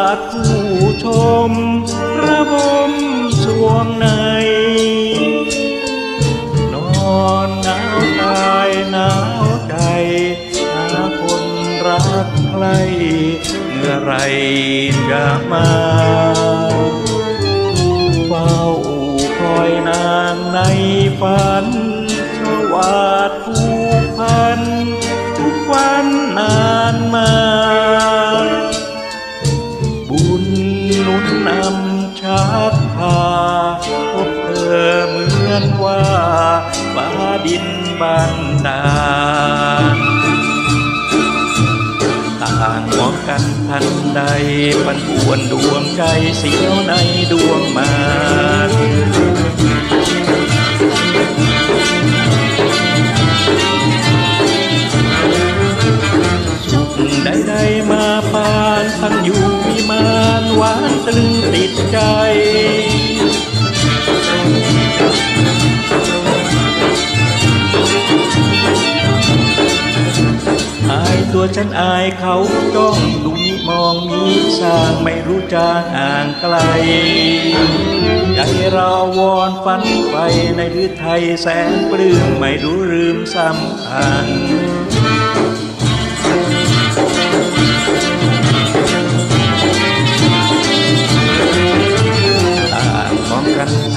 าติผู้ชมระบมสวงใน นอนหนาวกายหนาวใจหาคนรักใครเมื่อไรจะมา หนุนนำชักพาพบเธอเหมือนว่าฟ้าดินบันดาลต่างมองกันทันใดปันป่วนดวงใจเสียวในดวงมานสุขใดๆมาปานทั้งอยู่ ตรึงติดใจอายตัวฉันอายเขาจ้องดูมิมองมีสร้างไม่รู้จางห่างไกล ใจเราวอนฝันไปในฤทัยแสนปลื้มไม่รู้ลืมสัมพัน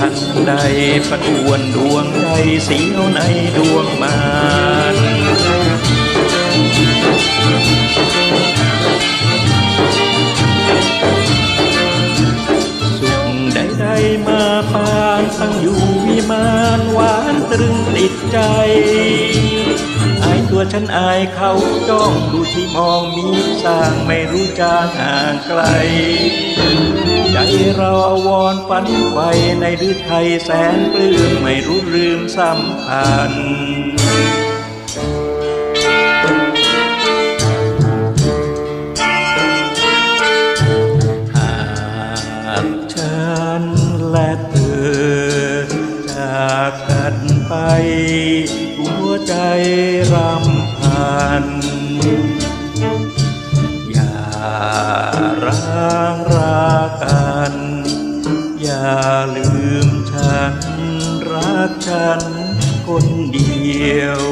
ันทันใดประทวนดวงใจเสียวในดวงมานสุขใดๆมาปานตั้งอยู่วิมานหวานตรึงติดใจอายตัวฉันอายเขาจ้องดูที่มองมีสร้างไม่รู้จางห่างไกล ใจเราอาวรฝันไฟในฤทัยแสนปลื้มไม่รู้ลืมสัมพันธ์หากฉันและเธอจากกันไป หัวใจรำพัน อย่าลืมฉัน รักฉันคนเดียว